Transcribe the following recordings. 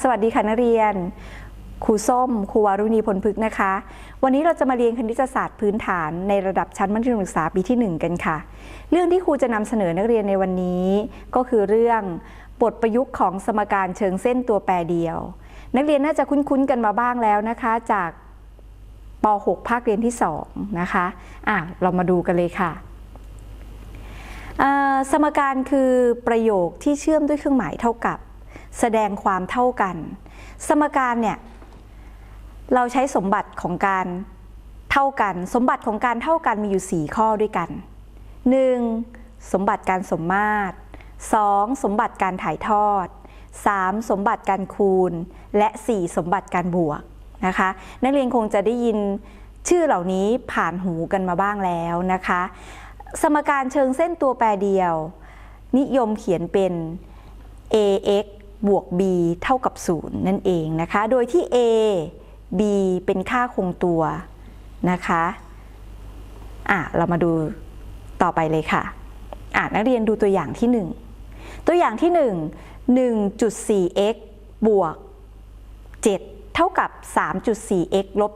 สวัสดีค่ะนักเรียน ครูส้ม ครูวารุณีพลพึกษ์นะคะ วันนี้เราจะมาเรียนคณิตศาสตร์พื้นฐานในระดับชั้นมัธยมศึกษาปีที่ 1 กันค่ะ เรื่องที่ครูจะนำเสนอนักเรียนในวันนี้ ก็คือเรื่องบทประยุกต์ของสมการเชิงเส้นตัวแปรเดียว นักเรียนน่าจะคุ้นๆกันมาบ้างแล้วนะคะ จากป .6 ภาคเรียนที่ 2 นะคะอะเรามาดูกันเลยค่ะ สมการคือประโยคที่เชื่อมด้วยเครื่องหมายเท่ากับ แสดงความเท่ากัน สมการเนี่ยเราใช้สมบัติของการเท่ากัน สมบัติของการเท่ากันมีอยู่ 4 ข้อด้วยกัน 1. สมบัติการสมมาตร 2. สมบัติการถ่ายทอด 3. สมบัติการคูณ และ 4. สมบัติการบวกนะคะ นักเรียนคงจะได้ยินชื่อเหล่านี้ผ่านหูกันมาบ้างแล้วนะคะ สมการเชิงเส้นตัวแปรเดียว นิยมเขียนเป็น ax บวก b เท่ากับ 0 นั่นเองนะคะ โดยที่ a b เป็นค่าคงตัวนะคะอะเรามาดูต่อไปเลยค่ะอะนักเรียนดูตัวอย่างที่ 1 ตัวอย่างที่ 1 1.4x บวก 7 เท่ากับ 3.4x ลบ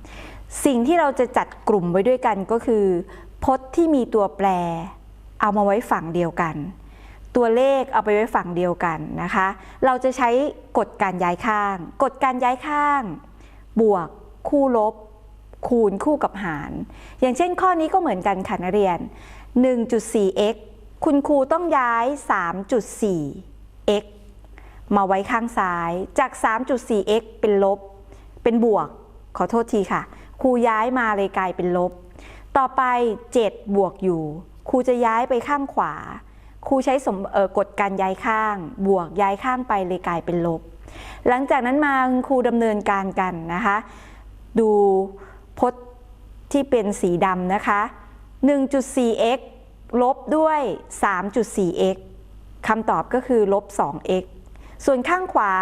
3 สิ่งที่เราจะจัดกลุ่มไว้ด้วยกันก็คือพจน์ที่มีตัวแปร เอามาไว้ฝั่งเดียวกัน ตัวเลขเอาไปไว้ฝั่งเดียวกันนะคะ เราจะใช้กฎการย้ายข้าง กฎการย้ายข้าง บวกคู่ลบ คูณคู่กับหาร อย่างเช่นข้อนี้ก็เหมือนกันค่ะนักเรียน 1.4x คุณครูต้องย้าย 3.4x มาไว้ข้างซ้ายจาก 3.4x เป็นลบ เป็นบวก ขอโทษทีค่ะ ครูย้ายมาเลยกลายเป็นลบ ต่อไป 7 บวกอยู่ ครูจะย้ายไปข้างขวา ครูใช้สมกฎการย้ายข้าง บวกย้ายข้างไปเลยกลายเป็นลบ หลังจากนั้นมาคุณครูดำเนินการกันนะคะ ดูพจน์ที่เป็นสีดำนะคะ 1.4x ลบด้วย 3.4x คำตอบก็คือลบ 2x ส่วนข้างขวา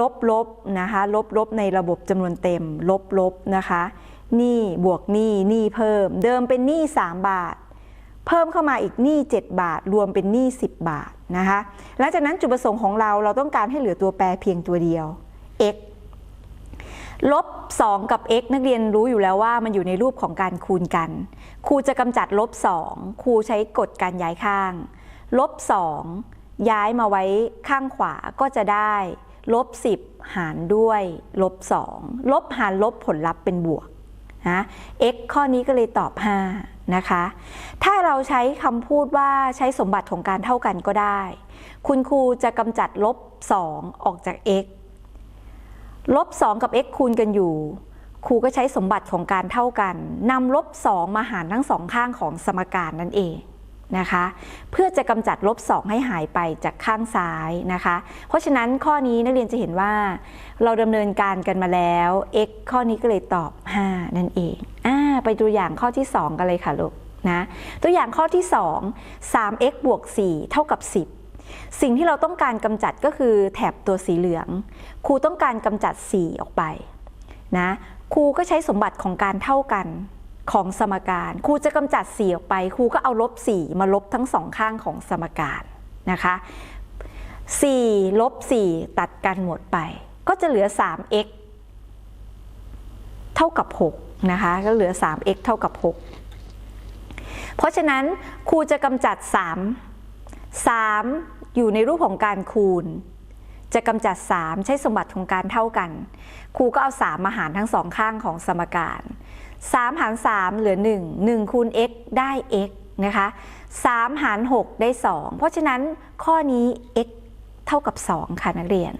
ลบลบนะคะลบลบในระบบจำนวนเต็ม ลบลบนะคะหนี้บวกหนี้หนี้เพิ่ม เดิมเป็นหนี้3บาท เพิ่มเข้ามาอีกหนี้ 7 บาท รวมเป็นหนี้ 10 บาทนะคะ หลังจากนั้นจุดประสงค์ของเราเราต้องการให้เหลือตัวแปรเพียงตัวเดียว x ลบ 2 กับ x นักเรียนรู้อยู่แล้วว่ามันอยู่ในรูปของการคูณกัน ครูจะกำจัดลบ 2 ครูใช้กฎการย้ายข้าง ลบ 2 ย้ายมาไว้ข้างขวาก็จะได้ลบ 10 หารด้วยลบ 2 ลบหารลบผลลัพธ์เป็นบวกนะ x ข้อนี้ก็เลยตอบ 5 นะคะ ถ้าเราใช้คำพูดว่าใช้สมบัติของการเท่ากันก็ได้ คุณครูจะกำจัดลบ 2 ออกจาก x ลบ 2 กับ x คูณกันอยู่ ครูก็ใช้สมบัติของการเท่ากันนำลบ 2 มาหารทั้งสองข้างของสมการนั่นเองนะคะ เพื่อจะกำจัดลบ 2 ให้หายไปจากข้างซ้ายนะคะ เพราะฉะนั้นข้อนี้นักเรียนจะเห็นว่า เราดำเนินการกันมาแล้ว x ข้อนี้ก็เลยตอบ 5 นั่นเองอ่า ไปตัวอย่างข้อที่ 2 กันเลยค่ะลูกนะตัวอย่างข้อที่ 2 3x บวก4เท่ากับ 10 สิ่งที่เราต้องการกำจัดก็คือแถบตัวสีเหลือง ครูต้องการกำจัด 4 ออกไปนะครูก็ใช้สมบัติของการเท่ากันของสมการครูจะกำจัด 4 ออกไปครูก็เอาลบ 4 มาลบทั้งสองข้างของสมการนะคะ4ลบ4ตัดกันหมดไป ก็จะเหลือ 3x เท่ากับ 6 นะคะ ก็เหลือ 3x เท่ากับ 6 เพราะฉะนั้นครูจะกำจัด 3 3 อยู่ในรูปของการคูณ จะกำจัด 3 ใช้สมบัติของการเท่ากัน ครูก็เอา 3 มาหารทั้งสองข้างของสมการ 3 หาร 3 เหลือ 1 1 คูณ x ได้ x นะคะ3หาร 6 ได้ 2 เพราะฉะนั้นข้อนี้ x เท่ากับ 2 ค่ะนักเรียน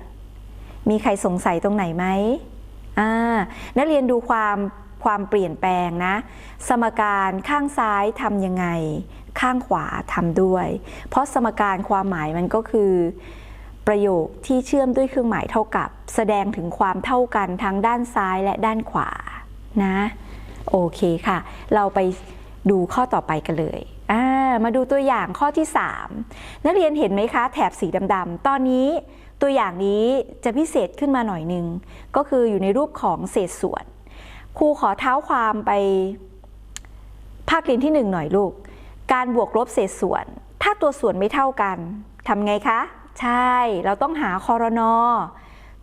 มีใครสงสัยตรงไหนไหม นักเรียนดูความความเปลี่ยนแปลงนะ สมการข้างซ้ายทำยังไง ข้างขวาทำด้วย เพราะสมการความหมายมันก็คือ ประโยคที่เชื่อมด้วยเครื่องหมายเท่ากับ แสดงถึงความเท่ากันทั้งด้านซ้ายและด้านขวานะโอเคค่ะ เราไปดูข้อต่อไปกันเลยมาดูตัวอย่างข้อที่ 3 นักเรียนเห็นไหมคะ แถบสีดำๆตอนนี้ ตัวอย่างนี้จะพิเศษขึ้นมาหน่อยหนึง ก็คืออยู่ในรูปของเศษส่วน ครูขอเท้าความไปภาคเรียนที่ 1 หน่อยลูก การบวกลบเศษส่วน ถ้าตัวส่วนไม่เท่ากันทำไงคะ ใช่ เราต้องหาคอรนอ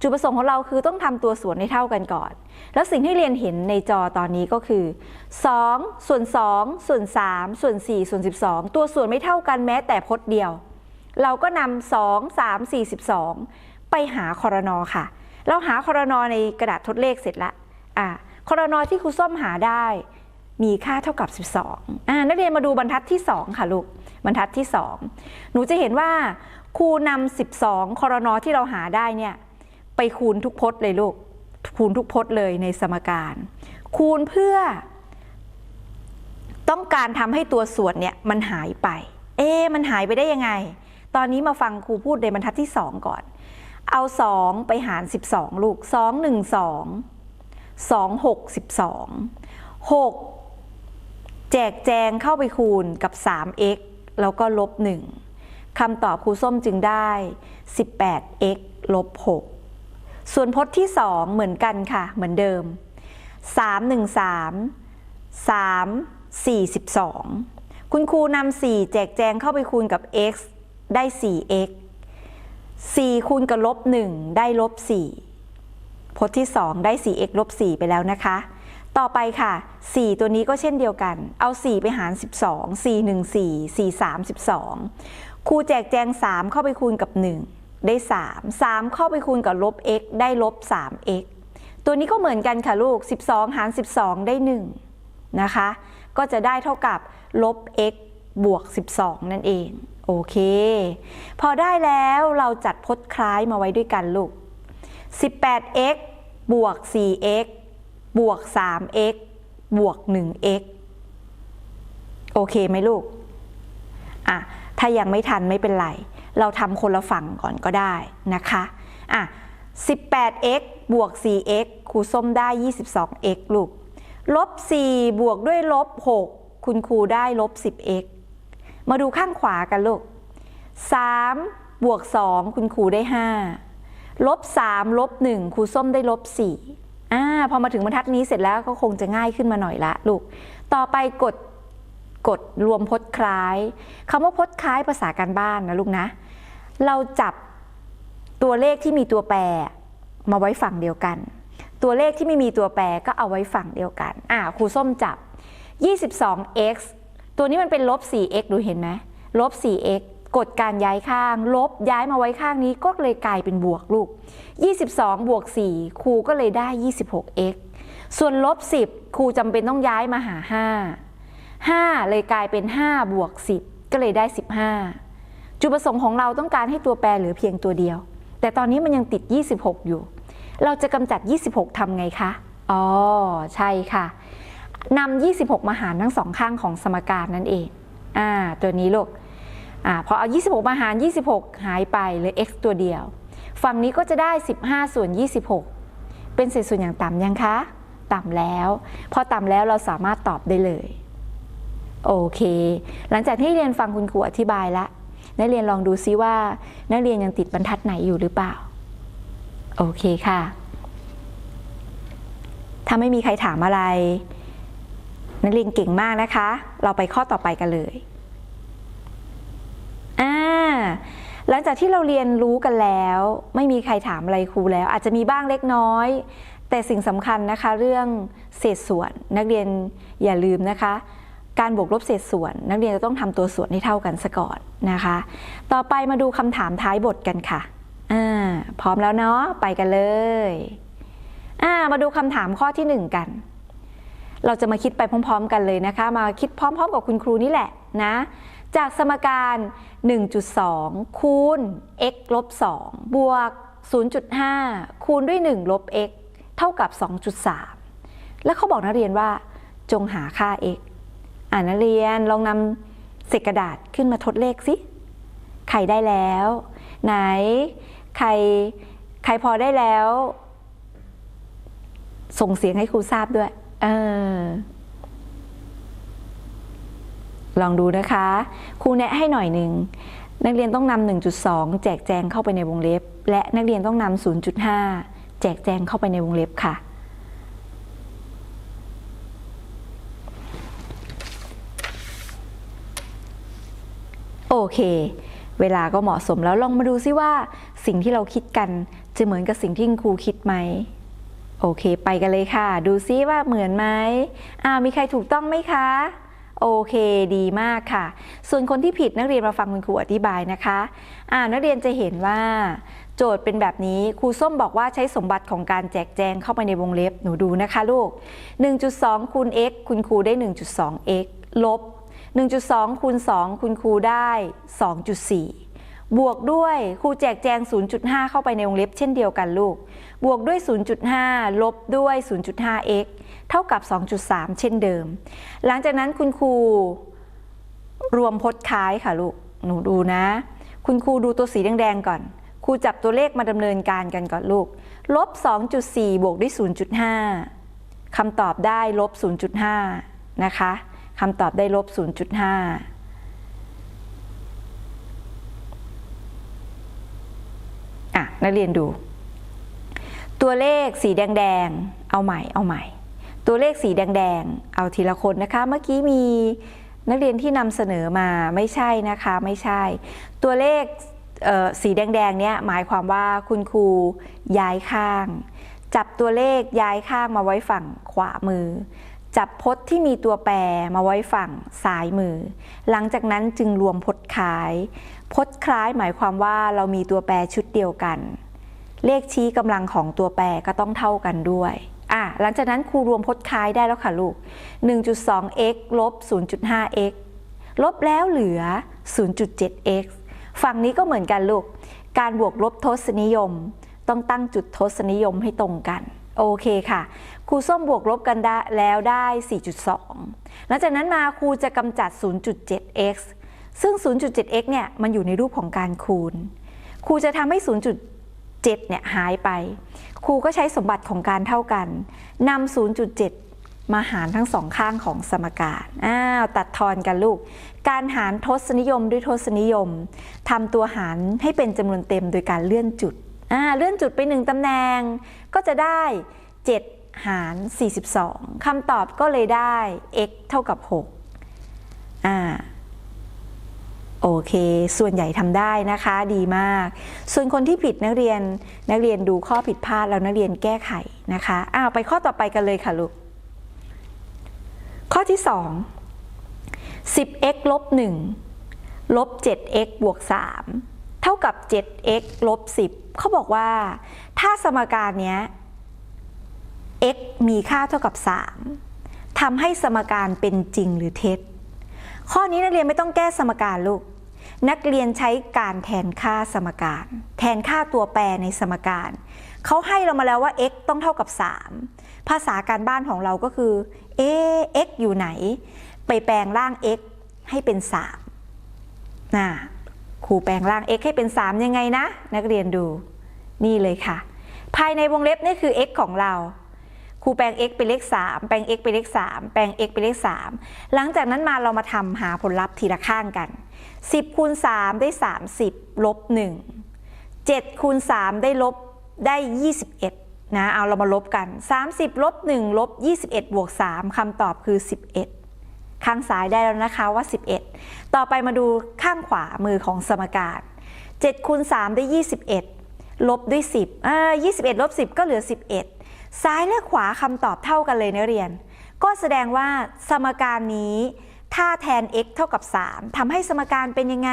จุดประสงค์ของเราคือต้องทำตัวส่วนให้เท่ากันก่อน แล้วสิ่งที่เรียนเห็นในจอตอนนี้ก็คือ 2 ส่วน 2 ส่วน 3 ส่วน 4 ส่วน 12 ตัวส่วนไม่เท่ากันแม้แต่พจน์เดียว เราก็นำา2 3 4 12ไปหาคอรนอค่ะ เราหาคอรนอในกระดาษทดเลขเสร็จละอ่าคอรนอที่ครูส้มหาได้มีค่าเท่ากับ 12อ่านักเรียนมาดูบรรทัดที่ 2 ค่ะลูก บรรทัดที่ 2 หนูจะเห็นว่าครูนำ12 คอรนอที่เราหาได้เนี่ยไปคูณทุกพจน์เลยลูก คูณทุกพจน์เลยในสมการ คูณเพื่อ ต้องการทำให้ตัวส่วนเนี่ยมันหายไป เอ๊มันหายไปได้ยังไง ตอนนี้มาฟังครูพูดในบรรทัดที่ 2 ก่อน เอา 2 ไปหาร 12 ลูก 2 1 2 2 6 12 6 แจกแจงเข้าไปคูณกับ 3x แล้วก็ลบ 1คำตอบครูส้มจึงได้ 18x ลบ 6 ส่วนพจน์ที่ 2 เหมือนกันค่ะ เหมือนเดิม 3 1 3 3 4 12 คุณครูนำ4 แจกแจงเข้าไปคูณกับ x ได้ 4x 4คูณกับลบ1ได้ลบ4พจน์ที่ 2 ได้ 4x ลบ4ไปแล้วนะคะ ต่อไปค่ะ 4 ตัวนี้ก็เช่นเดียวกัน เอา 4 ไปหาร 12 4 1 4 4 3 12ครูแจกแจง 3 เข้าไปคูณกับ 1 ได้ 3 3 เข้าไปคูณกับลบ x ได้ลบ 3x ตัวนี้ก็เหมือนกันค่ะลูก 12 หาร 12 ได้ 1 นะคะ ก็จะได้เท่ากับลบ x บวก 12 นั่นเอง โอเค พอได้แล้วเราจัดพจน์คล้ายมาไว้ด้วยกันลูก 18x บวก 4x บวก 3x บวก 1x โอเคไหมลูก อะ ถ้ายังไม่ทันไม่เป็นไร เราทำคนละฝั่งก่อนก็ได้นะคะ อะ 18x บวก 4x ครูส้มได้ 22x ลูก ลบ 4 บวกด้วยลบ 6 คุณครูได้ลบ 10x มาดูข้างขวากันลูก3บวก2คุณครูได้5ลบ3ลบ1ครูส้มได้ลบ4อ่าพอมาถึงบรรทัดนี้เสร็จแล้วก็คงจะง่ายขึ้นมาหน่อยละลูก ต่อไปกดกดรวมพจน์คล้ายคำว่าพจน์คล้ายภาษาการบ้านนะลูกนะ เราจับตัวเลขที่มีตัวแปรมาไว้ฝั่งเดียวกัน ตัวเลขที่ไม่มีตัวแปรก็เอาไว้ฝั่งเดียวกัน อ่าครูส้มจับ 22x ตัวนี้มันเป็นลบ 4x ดูเห็นไหมลบ 4x กดการย้ายข้าง ลบย้ายมาไว้ข้างนี้ก็เลยกลายเป็นบวกลูก 22 บวก 4 ครูก็เลยได้ 26x ส่วนลบ 10 ครูจำเป็นต้องย้ายมาหา 5 5 เลยกลายเป็น 5 บวก 10 ก็เลยได้ 15 จุดประสงค์ของเราต้องการให้ตัวแปรเหลือเพียงตัวเดียว แต่ตอนนี้มันยังติด 26 อยู่ เราจะกำจัด 26ทำไงคะ อ๋อ ใช่ค่ะ นำ26 มาหารทั้งสองข้างของสมการนั่นเองอ่าตัวนี้ลูกอ่าพอเอา 26 มาหาร 26 หายไปเหลือ x ตัวเดียว ฝั่งนี้ก็จะได้ 15 ส่วน 26 เป็นเศษส่วนอย่างต่ำยังคะ ต่ำแล้ว พอต่ำแล้วเราสามารถตอบได้เลยโอเค หลังจากที่เรียนฟังคุณครูอธิบายแล้วนักเรียนลองดูซิว่า นักเรียนยังติดบรรทัดไหนอยู่หรือเปล่า โอเคค่ะ ถ้าไม่มีใครถามอะไร นักเรียนเก่งมากนะคะ เราไปข้อต่อไปกันเลยอ่าหลังจากที่เราเรียนรู้กันแล้ว ไม่มีใครถามอะไรครูแล้ว อาจจะมีบ้างเล็กน้อย แต่สิ่งสำคัญนะคะเรื่องเศษส่วน นักเรียนอย่าลืมนะคะ การบวกลบเศษส่วน นักเรียนจะต้องทำตัวส่วนให้เท่ากันซะก่อนนะคะ ต่อไปมาดูคำถามท้ายบทกันค่ะอ่าพร้อมแล้วเนาะไปกันเลยอ่ามาดูคำถามข้อที่หนึ่งกัน เราจะมาคิดไปพร้อม ๆ กันเลยนะคะ มาคิดพร้อม ๆ กับคุณครูนี่แหละนะ จากสมการ 1.2 คูณ x ลบ 2 บวก 0.5 คูณด้วย 1 ลบ x เท่ากับ 2.3 แล้วเขาบอกนักเรียนว่าจงหาค่า x อ่านักเรียนลองนำเศษกระดาษขึ้นมาทดเลขสิ ใครได้แล้ว ไหน ใคร ใครพอได้แล้ว ส่งเสียงให้ครูทราบด้วย เออลองดูนะคะ ครูแนะให้หน่อยหนึ่ง นักเรียนต้องนำ1.2 แจกแจงเข้าไปในวงเล็บ และนักเรียนต้องนำ0.5 แจกแจงเข้าไปในวงเล็บค่ะ โอเค เวลาก็เหมาะสมแล้วลองมาดูซิว่าสิ่งที่เราคิดกันจะเหมือนกับสิ่งที่คุณครูคิดไหม โอเค ไปกันเลยค่ะ ดูซิว่าเหมือนไหมอ้าวมีใครถูกต้องไหมคะ โอเค ดีมากค่ะ ส่วนคนที่ผิดนักเรียนมาฟังคุณครูอธิบายนะคะอ่านักเรียนจะเห็นว่า โจทย์เป็นแบบนี้ ครูส้มบอกว่าใช้สมบัติของการแจกแจงเข้าไปในวงเล็บ หนูดูนะคะลูก 1.2คูณ x คุณครูได้ 1.2 x ลบ 1.2คูณ2คุณครูได้ 2.4 บวกด้วยครูแจกแจง 0.5 เข้าไปในวงเล็บเช่นเดียวกันลูก บวกด้วย 0.5 ลบด้วย 0.5x เท่ากับ 2.3 เช่นเดิม หลังจากนั้นคุณครูรวมพจน์คล้ายค่ะลูก หนูดูนะ คุณครูดูตัวสีแดงๆก่อน ครูจับตัวเลขมาดำเนินการกันก่อนลูก ลบ 2.4 บวกด้วย 0.5คำตอบได้ลบ 0.5 นะคะคำตอบได้ลบ 0.5 อะนักเรียนดู ตัวเลขสีแดงๆ เอาใหม่เอาใหม่ ตัวเลขสีแดงๆ เอาทีละคนนะคะ เมื่อกี้มีนักเรียนที่นำเสนอมาไม่ใช่นะคะไม่ใช่ ตัวเลขสีแดงๆ เนี้ยหมายความว่าคุณครูย้ายข้าง จับตัวเลขย้ายข้างมาไว้ฝั่งขวามือ จับพจน์ที่มีตัวแปรมาไว้ฝั่งซ้ายมือ หลังจากนั้นจึงรวมพจน์คล้าย พจน์คล้ายหมายความว่าเรามีตัวแปรชุดเดียวกัน เลขชี้กำลังของตัวแปรก็ต้องเท่ากันด้วยอะหลังจากนั้นครูรวมพจน์คล้ายได้แล้วค่ะลูก 1.2x ลบ 0.5x ลบแล้วเหลือ 0.7x ฝั่งนี้ก็เหมือนกันลูก การบวกลบทศนิยม ต้องตั้งจุดทศนิยมให้ตรงกัน โอเคค่ะ ครูส้มบวกลบกันได้แล้วได้ 4.2 หลังจากนั้นมาครูจะกำจัด 0.7x ซึ่ง 0.7x เนี่ยมันอยู่ในรูปของการคูณ ครูจะทำให้ 0.7 เนี่ยหายไป ครูก็ใช้สมบัติของการเท่ากันนำ0.7 มาหารทั้งสองข้างของสมการอ้าวตัดทอนกันลูก การหารทศนิยมด้วยทศนิยมทำตัวหารให้เป็นจำนวนเต็มโดยการเลื่อนจุดอ่าเลื่อนจุดไปหนึ่งตำแหน่งก็จะได้ 7 หาร 42คำตอบก็เลยได้ x เท่ากับ6อ่า โอเค ส่วนใหญ่ทำได้นะคะดีมาก ส่วนคนที่ผิดนักเรียนนักเรียนดูข้อผิดพลาดแล้วนักเรียนแก้ไขนะคะอ้าวไปข้อต่อไปกันเลยค่ะลูก ข้อที่ 2 10x ลบ1ลบ 7x บวก 3 เท่ากับ 7x ลบ 10 เขาบอกว่าถ้าสมการเนี้ย x มีค่าเท่ากับ 3ทำให้สมการเป็นจริงหรือเท็จข้อนี้นักเรียนไม่ต้องแก้สมการลูก นักเรียนใช้การแทนค่าสมการ แทนค่าตัวแปรในสมการ เขาให้เรามาแล้วว่า x ต้องเท่ากับ 3 ภาษาการบ้านของเราก็คือเอ x อยู่ไหน ไปแปลงร่าง x ให้เป็น3นะครูแปลงร่าง x ให้เป็น 3 ยังไงนะ นักเรียนดู นี่เลยค่ะ ภายในวงเล็บนี่คือ x ของเราครูแปลง x เป็นเลข 3 แปลง x เป็นเลข 3 แปลง x เป็นเลข 3 หลังจากนั้นมาเรามาทำหาผลลัพธ์ทีละข้างกัน 10คูณ3ได้ 30 ลบ 1 7คูณ3ได้ลบได้ 21 นะ เอาเรามาลบกัน 30 ลบ 1 ลบ 21 บวก 3คำตอบคือ 11 ข้างซ้ายได้แล้วนะคะว่า 11 ต่อไปมาดูข้างขวามือของสมการ7คูณ3ได้ 21 ลบด้วย 10อ่า21 ลบ 10 ก็เหลือ 11 ซ้ายและขวาคำตอบเท่ากันเลยนักเรียน ก็แสดงว่าสมการนี้ ถ้าแทน x เท่ากับ 3ทำให้สมการเป็นยังไง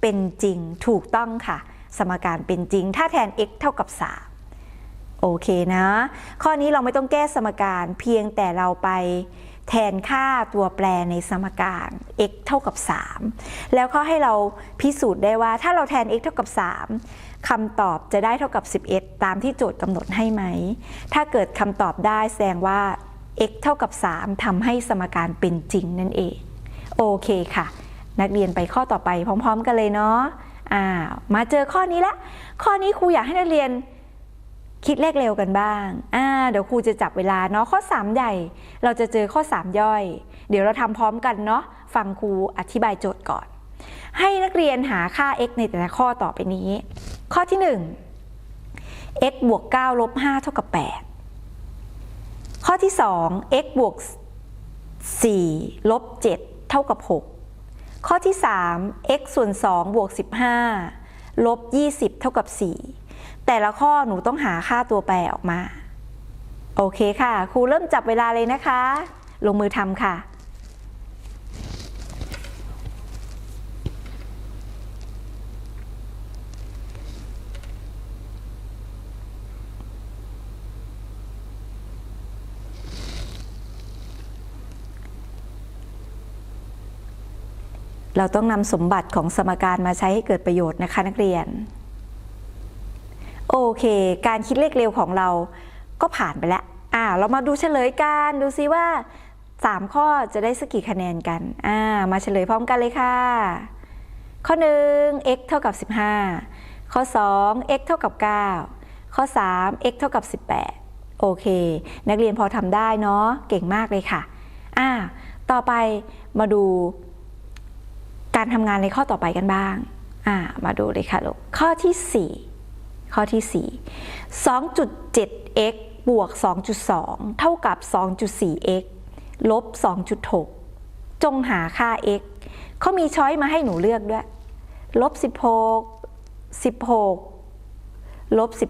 เป็นจริงถูกต้องค่ะ สมการเป็นจริง ถ้าแทน x เท่ากับ 3 โอเคนะ ข้อนี้เราไม่ต้องแก้สมการเพียงแต่เราไปแทนค่าตัวแปรในสมการ x เท่ากับ 3 แล้วเขาให้เราพิสูจน์ได้ว่าถ้าเราแทน x เท่ากับ 3คำตอบจะได้เท่ากับ 11 ตามที่โจทย์กำหนดให้ไหม ถ้าเกิดคำตอบได้แสดงว่า x เท่ากับ 3ทำให้สมการเป็นจริงนั่นเอง โอเคค่ะ นักเรียนไปข้อต่อไปพร้อม ๆ กันเลยเนาะอ่ามาเจอข้อนี้ละ ข้อนี้ครูอยากให้นักเรียนคิดเลขเร็วกันบ้างอ่าเดี๋ยวครูจะจับเวลาเนาะข้อ 3 ใหญ่ เราจะเจอข้อ 3 ย่อย เดี๋ยวเราทำพร้อมกันเนาะฟังครูอธิบายโจทย์ก่อน ให้นักเรียนหาค่า x ในแต่ละข้อต่อไปนี้ ข้อที่ 1 x บวก9ลบ5เท่ากับ 8 ข้อที่ 2 x บวก4ลบ7เท่ากับ 6 ข้อที่ 3 x ส่วน2บวก15ลบ20 เท่ากับ 4 แต่ละข้อหนูต้องหาค่าตัวแปรออกมา โอเคค่ะ ครูเริ่มจับเวลาเลยนะคะ ลงมือทำค่ะ เราต้องนำสมบัติของสมการมาใช้ให้เกิดประโยชน์นะคะนักเรียน โอเค การคิดเลขเร็วของเราก็ผ่านไปแล้วอ่าเรามาดูเฉลยกันดูซิว่า 3 ข้อจะได้สักกี่คะแนนกันอ่ามาเฉลยพร้อมกันเลยค่ะ ข้อ 1 x เท่ากับ 15 ข้อ 2 x เท่ากับ 9 ข้อ 3 x เท่ากับ 18 โอเค นักเรียนพอทำได้เนาะเก่งมากเลยค่ะอ่าต่อไปมาดู การทำงานในข้อต่อไปกันบ้าง มาดูเลยค่ะลูก ข้อที่ 4 ข้อที่ 4 2.7x บวก 2.2 เท่ากับ 2.4x ลบ 2.6 จงหาค่า x เขามีช้อยมาให้หนูเลือกด้วย ลบ 16 16 ลบ 19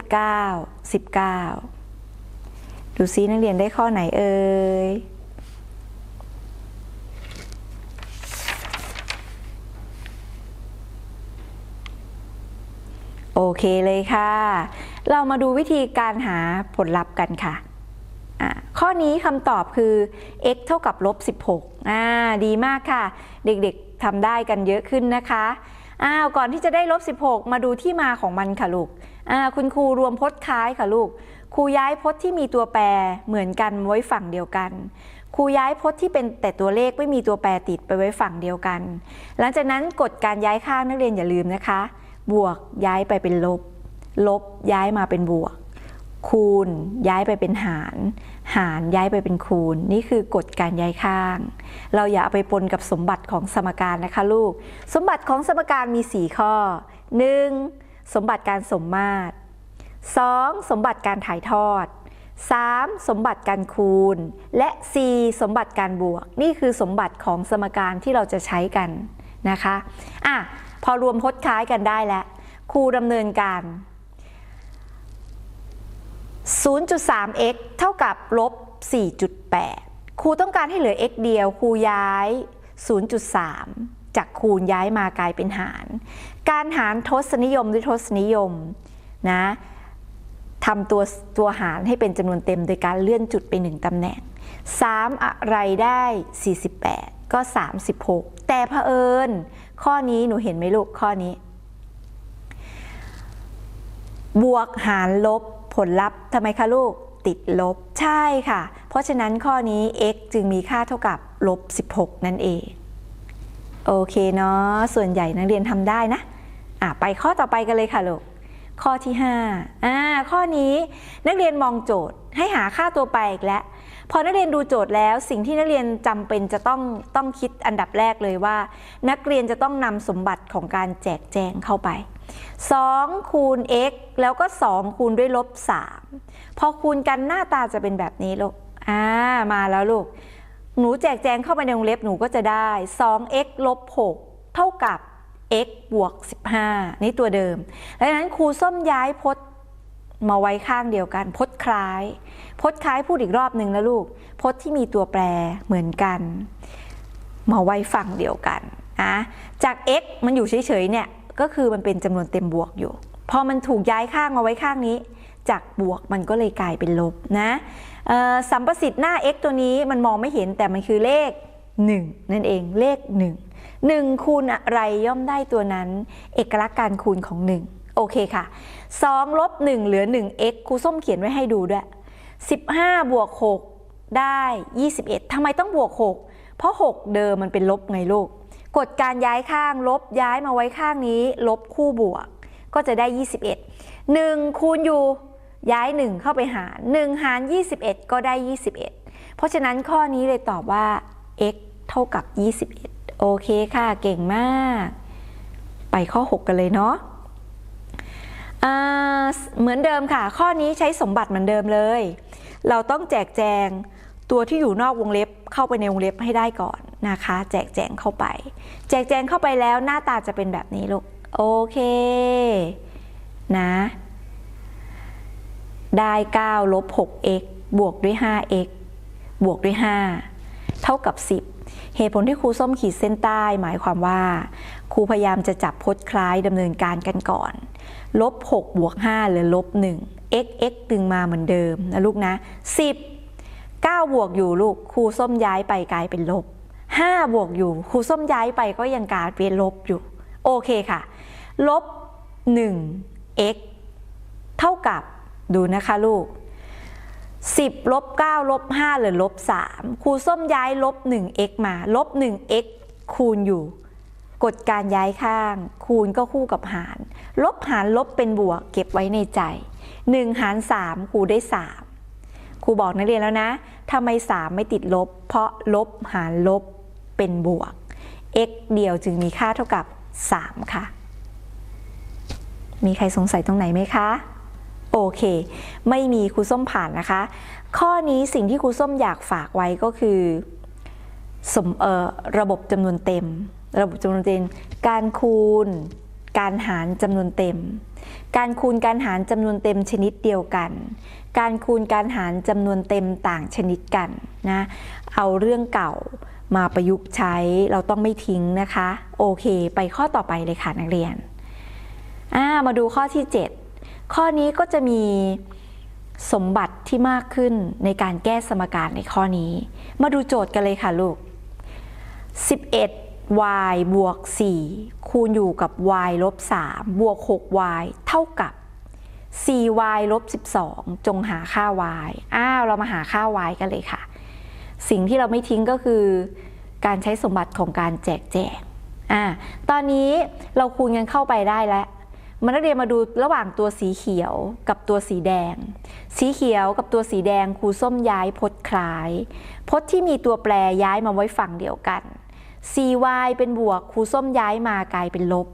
19 ดูซินักเรียนได้ข้อไหนเอ่ย โอเคเลยค่ะ เรามาดูวิธีการหาผลลัพธ์กันค่ะ ข้อนี้คำตอบคือ x เท่ากับลบ 16อ่าดีมากค่ะ เด็กๆทำได้กันเยอะขึ้นนะคะอ้าวก่อนที่จะได้ลบ 16 มาดูที่มาของมันค่ะลูกอ่าคุณครูรวมพจน์คล้ายค่ะลูก ครูย้ายพจน์ที่มีตัวแปรเหมือนกันไว้ฝั่งเดียวกัน ครูย้ายพจน์ที่เป็นแต่ตัวเลขไม่มีตัวแปรติดไปไว้ฝั่งเดียวกัน หลังจากนั้นกฎการย้ายข้างนักเรียนอย่าลืมนะคะ บวกย้ายไปเป็นลบ ลบย้ายมาเป็นบวก คูณย้ายไปเป็นหาร หารย้ายไปเป็นคูณ นี่คือกฎการย้ายข้าง เราอย่าเอาไปปนกับสมบัติของสมการนะคะลูก สมบัติของสมการมี 4 ข้อ 1. สมบัติการสมมาตร 2. สมบัติการถ่ายทอด 3. สมบัติการคูณ และ 4. สมบัติการบวก นี่คือสมบัติของสมการที่เราจะใช้กันนะคะ อะ พอรวมพจน์คล้ายกันได้แล้วครูดำเนินการ 0.3x เท่ากับลบ 4.8 ครูต้องการให้เหลือ x เดียว ครูย้าย 0.3 จากคูณย้ายมากลายเป็นหาร การหารทศนิยมด้วยทศนิยมนะทำตัวตัวหารให้เป็นจำนวนเต็มโดยการเลื่อนจุดไป 1ตำแหน่ง 3 อะไรได้ 48 ก็ 36 แต่เผอิญ ข้อนี้หนูเห็นไหมลูกข้อนี้ บวกหารลบผลลัพธ์ทำไมคะลูกติดลบใช่ค่ะ เพราะฉะนั้นข้อนี้ x จึงมีค่าเท่ากับลบ 16 นั่นเอง โอเคเนาะส่วนใหญ่นักเรียนทำได้นะอะไปข้อต่อไปกันเลยค่ะลูกข้อที่5อ่าข้อนี้นักเรียนมองโจทย์ให้หาค่าตัวแปรอีกแล้ว พอนักเรียนดูโจทย์แล้ว สิ่งที่นักเรียนจำเป็นจะต้องต้องคิดอันดับแรกเลยว่า นักเรียนจะต้องนำสมบัติของการแจกแจงเข้าไป2คูณ x แล้วก็ 2 คูณด้วยลบ 3 พอคูณกันหน้าตาจะเป็นแบบนี้ลูกอ่ามาแล้วลูก หนูแจกแจงเข้าไปในวงเล็บหนูก็จะได้ 2x ลบ 6 เท่ากับ x บวก 15 นี่ตัวเดิมดังนั้นครูส้มย้ายพจน์มาไว้ข้างเดียวกัน พจน์คล้าย พจน์คล้ายพูดอีกรอบหนึ่งนะลูก พจน์ที่มีตัวแปรเหมือนกัน มาไว้ฝั่งเดียวกันนะจาก x มันอยู่เฉยๆเนี่ยก็คือมันเป็นจำนวนเต็มบวกอยู่ พอมันถูกย้ายข้างมาไว้ข้างนี้ จากบวกมันก็เลยกลายเป็นลบนะสัมประสิทธิ์หน้า x ตัวนี้มันมองไม่เห็นแต่มันคือเลข 1 นั่นเองเลข 1 1 คูณอะไรย่อมได้ตัวนั้น เอกลักษณ์การคูณของ 1 โอเคค่ะ2ลบ1เหลือ 1x ครูส้มเขียนไว้ให้ดูด้วย 15 บวก 6 ได้ 21ทำไมต้องบวก 6 เพราะ 6 เดิมมันเป็นลบไงลูกกฎการย้ายข้างลบย้ายมาไว้ข้างนี้ ลบคู่บวก ก็จะได้ 21 1 คูณอยู่ย้าย 1 เข้าไปหาร 1 หาร 21 ก็ได้ 21 เพราะฉะนั้นข้อนี้เลยตอบว่า x เท่ากับ 21 โอเคค่ะ เก่งมาก ไปข้อ 6 กันเลยเนาะ เหมือนเดิมค่ะ ข้อนี้ใช้สมบัติเหมือนเดิมเลย เราต้องแจกแจงตัวที่อยู่นอกวงเล็บเข้าไปในวงเล็บให้ได้ก่อนนะคะ แจกแจงเข้าไป แจกแจงเข้าไปแล้วหน้าตาจะเป็นแบบนี้ลูกโอเคนะ ได้9ลบ 6x บวกด้วย 5x บวกด้วย 5 เท่ากับ 10 เหตุผลที่ครูส้มขีดเส้นใต้หมายความว่า ครูพยายามจะจับพจน์คล้ายดำเนินการกันก่อน ลบ6บวก5เหลือลบ1 x x ดึงมาเหมือนเดิมนะลูกนะ 10 9 บวกอยู่ลูกครูส้มย้ายไปกลายเป็นลบ 5 บวกอยู่ครูส้มย้ายไปก็ยังกลายเป็นลบอยู่ โอเคค่ะ ลบ 1 x เท่ากับดูนะคะลูก 10ลบ9ลบ5เหลือลบ3ครูส้มย้ายลบ 1x มาลบ 1x คูณอยู่ กฎการย้ายข้าง คูณก็คู่กับหาร ลบหารลบเป็นบวก เก็บไว้ในใจ 1 หาร 3ครูได้ 3 ครูบอกนักเรียนแล้วนะทำไม 3 ไม่ติดลบ เพราะลบหารลบเป็นบวก x เดียวจึงมีค่าเท่ากับ 3 ค่ะ มีใครสงสัยตรงไหนไหมคะ โอเค ไม่มีครูส้มผ่านนะคะ ข้อนี้สิ่งที่ครูส้มอยากฝากไว้ก็คือสมเออระบบจำนวนเต็ม ระบบจำนวนเต็ม การคูณ การหารจำนวนเต็ม การคูณการหารจำนวนเต็มชนิดเดียวกัน การคูณการหารจำนวนเต็มต่างชนิดกันนะ เอาเรื่องเก่ามาประยุกต์ใช้ เราต้องไม่ทิ้งนะคะ โอเค ไปข้อต่อไปเลยค่ะนักเรียนามาดูข้อที่ 7 ข้อนี้ก็จะมีสมบัติที่มากขึ้นในการแก้สมการในข้อนี้ มาดูโจทย์กันเลยค่ะลูก y บวก 4 คูณอยู่กับ y ลบ 3 บวก 6y เท่ากับ 4y ลบ 12 จงหาค่า y อ้าว เรามาหาค่า y กันเลยค่ะ สิ่งที่เราไม่ทิ้งก็คือ การใช้สมบัติของการแจกแจงอ่าตอนนี้เราคูณกันเข้าไปได้แล้วมานักเรียนมาดูระหว่างตัวสีเขียวกับตัวสีแดง สีเขียวกับตัวสีแดงครูส้มย้ายพจน์คล้าย พจน์ที่มีตัวแปรย้ายมาไว้ฝั่งเดียวกัน cy เป็นบวกครูส้มย้ายมากลายเป็นลบ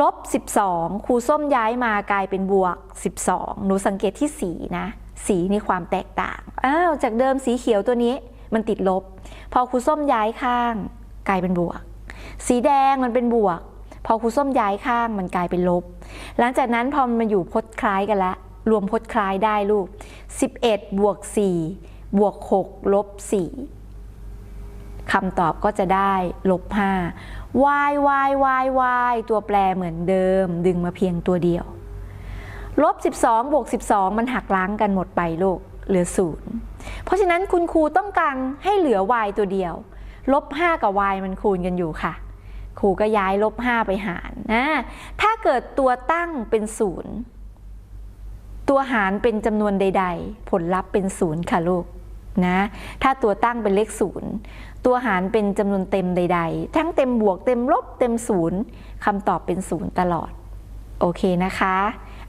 ลบ 12ครูส้มย้ายมากลายเป็นบวก 12 หนูสังเกตที่สีนะ สีนี่ความแตกต่าง อ้าว จากเดิมสีเขียวตัวนี้มันติดลบ พอครูส้มย้ายข้างกลายเป็นบวก สีแดงมันเป็นบวก พอครูส้มย้ายข้างมันกลายเป็นลบ หลังจากนั้นพอมันมาอยู่พจน์คล้ายกันละรวมพจน์คล้ายได้ลูก 11 บวก 4 บวก 6 ลบ 4 คำตอบก็จะได้ลบ5 y y y y ตัวแปรเหมือนเดิม ดึงมาเพียงตัวเดียวลบ 12บวก12 มันหักล้างกันหมดไปลูกเหลือ 0 เพราะฉะนั้นคุณครูต้องการให้เหลือ y ตัวเดียว ลบ 5 กับ y มันคูณกันอยู่ค่ะ ครูก็ย้ายลบ 5 ไปหารนะ ถ้าเกิดตัวตั้งเป็น 0 ตัวหารเป็นจำนวนใด ๆ ผลลัพธ์เป็น 0 ค่ะลูกนะ ถ้าตัวตั้งเป็นเลข 0 ตัวหารเป็นจำนวนเต็มใด ๆ ทั้งเต็มบวกเต็มลบเต็ม0คำตอบเป็น0ตลอด โอเคนะคะ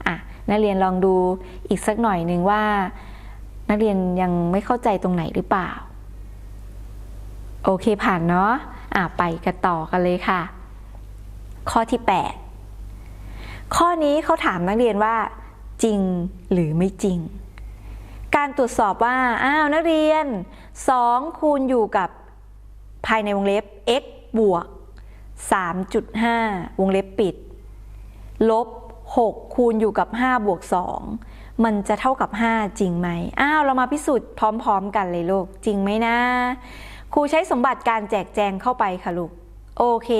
อะนักเรียนลองดูอีกสักหน่อยหนึ่งว่า นักเรียนยังไม่เข้าใจตรงไหนหรือเปล่า โอเคผ่านเนาะอะไปกันต่อกันเลยค่ะ ข้อที่ 8 ข้อนี้เขาถามนักเรียนว่า จริงหรือไม่จริง การตรวจสอบว่าอ้าวนักเรียน2คูณอยู่กับ ภายในวงเล็บ x บวก 3.5 วงเล็บปิด ลบ 6 คูณอยู่กับ 5 บวก 2 มันจะเท่ากับ 5 จริงไหม อ้าว เรามาพิสูจน์พร้อม ๆ กันเลยลูก จริงไหมนะ ครูใช้สมบัติการแจกแจงเข้าไปค่ะลูกโอเค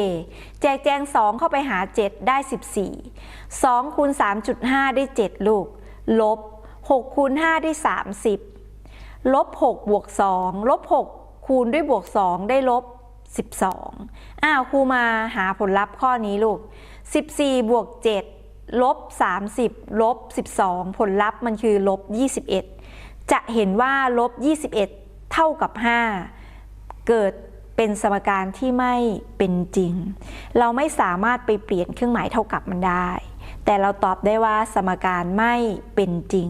แจกแจง 2 เข้าไปหา 7 ได้ 14 2คูณ3.5 ได้ 7 ลูก ลบ 6คูณ5 ได้ 30 ลบ 6 บวก 2 ลบ 6 คูณด้วยบวก 2 ได้ลบ 12 อ้าวครูมาหาผลลัพธ์ข้อนี้ลูก 14 บวก 7 ลบ 30 ลบ 12 ผลลัพธ์มันคือลบ 21 จะเห็นว่าลบ 21 เท่ากับ 5 เกิดเป็นสมการที่ไม่เป็นจริง เราไม่สามารถไปเปลี่ยนเครื่องหมายเท่ากับมันได้ แต่เราตอบได้ว่าสมการไม่เป็นจริง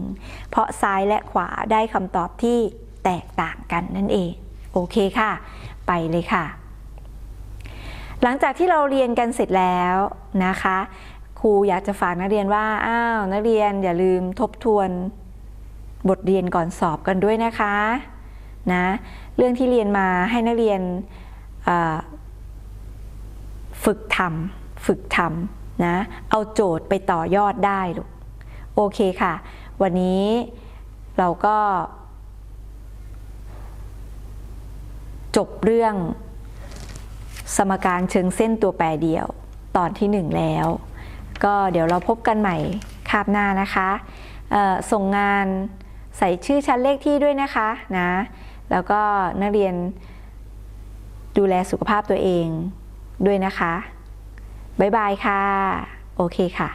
เพราะซ้ายและขวาได้คำตอบที่แตกต่างกันนั่นเอง โอเคค่ะ ไปเลยค่ะ หลังจากที่เราเรียนกันเสร็จแล้วนะคะ ครูอยากจะฝากนักเรียนว่า อ้าวนักเรียนอย่าลืมทบทวนบทเรียนก่อนสอบกันด้วยนะคะนะเรื่องที่เรียนมาให้นักเรียนฝึกทำฝึกทำนะเอาโจทย์ไปต่อยอดได้ลูกโอเคค่ะ วันนี้เราก็ จบเรื่อง สมการเชิงเส้นตัวแปรเดียว ตอนที่หนึ่งแล้ว ก็เดี๋ยวเราพบกันใหม่คาบหน้านะคะส่งงานใส่ชื่อชั้นเลขที่ด้วยนะคะนะแล้วก็นักเรียนดูแลสุขภาพตัวเองด้วยนะคะ บ๊ายบายค่ะ โอเคค่ะ